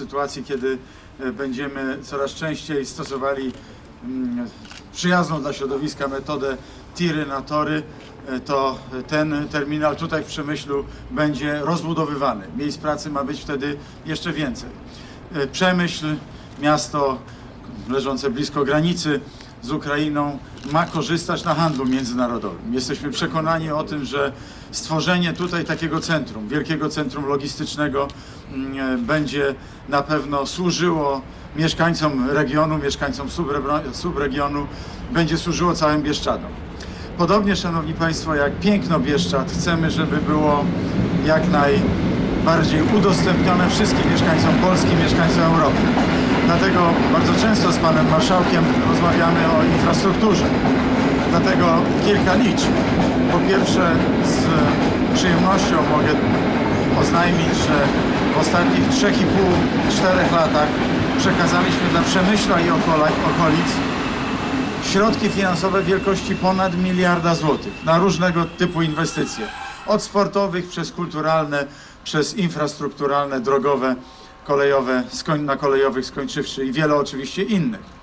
sytuacji, kiedy e, będziemy coraz częściej stosowali mm, przyjazną dla środowiska metodę tiry na tory, e, to ten terminal tutaj w Przemyślu będzie rozbudowywany. Miejsc pracy ma być wtedy jeszcze więcej. E, Przemyśl, miasto leżące blisko granicy z Ukrainą, ma korzystać na handlu międzynarodowym. Jesteśmy przekonani o tym, że stworzenie tutaj takiego centrum, wielkiego centrum logistycznego mm, e, będzie na pewno służyło mieszkańcom regionu, mieszkańcom subregionu, będzie służyło całym Bieszczadom. Podobnie, Szanowni Państwo, jak piękno Bieszczad, chcemy, żeby było jak najbardziej udostępnione wszystkim mieszkańcom Polski, mieszkańcom Europy. Dlatego bardzo często z Panem Marszałkiem rozmawiamy o infrastrukturze. Dlatego kilka liczb. Po pierwsze, z przyjemnością mogę oznajmić, że w ostatnich 3,5-4 latach przekazaliśmy dla Przemyśla i okolic środki finansowe wielkości ponad miliarda złotych na różnego typu inwestycje. Od sportowych przez kulturalne, przez infrastrukturalne, drogowe, kolejowe, na kolejowych skończywszy i wiele oczywiście innych.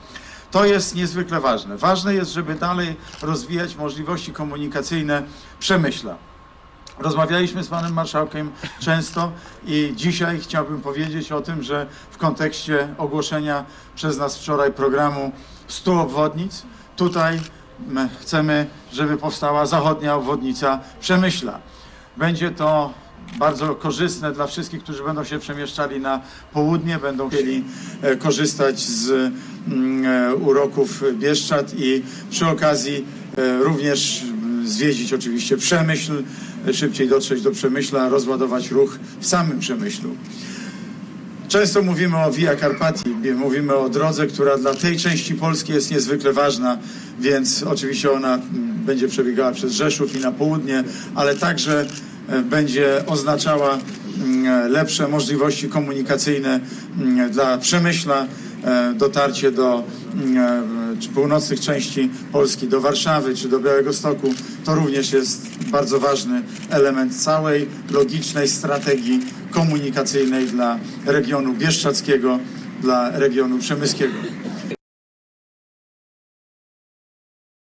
To jest niezwykle ważne. Ważne jest, żeby dalej rozwijać możliwości komunikacyjne Przemyśla. Rozmawialiśmy z panem marszałkiem często i dzisiaj chciałbym powiedzieć o tym, że w kontekście ogłoszenia przez nas wczoraj programu 100 obwodnic, tutaj m, chcemy, żeby powstała zachodnia obwodnica Przemyśla. Będzie to bardzo korzystne dla wszystkich, którzy będą się przemieszczali na południe, będą chcieli e, korzystać z mm, e, uroków Bieszczad i przy okazji e, również zwiedzić oczywiście Przemyśl, szybciej dotrzeć do Przemyśla, rozładować ruch w samym Przemyślu. Często mówimy o Via Carpati, mówimy o drodze, która dla tej części Polski jest niezwykle ważna, więc oczywiście ona mm, będzie przebiegała przez Rzeszów i na południe, ale także będzie oznaczała mm, lepsze możliwości komunikacyjne mm, dla Przemyśla, e, dotarcie do mm, e, czy północnych części Polski, do Warszawy czy do Białego Stoku. To również jest bardzo ważny element całej logicznej strategii komunikacyjnej dla regionu bieszczadzkiego, dla regionu przemyskiego.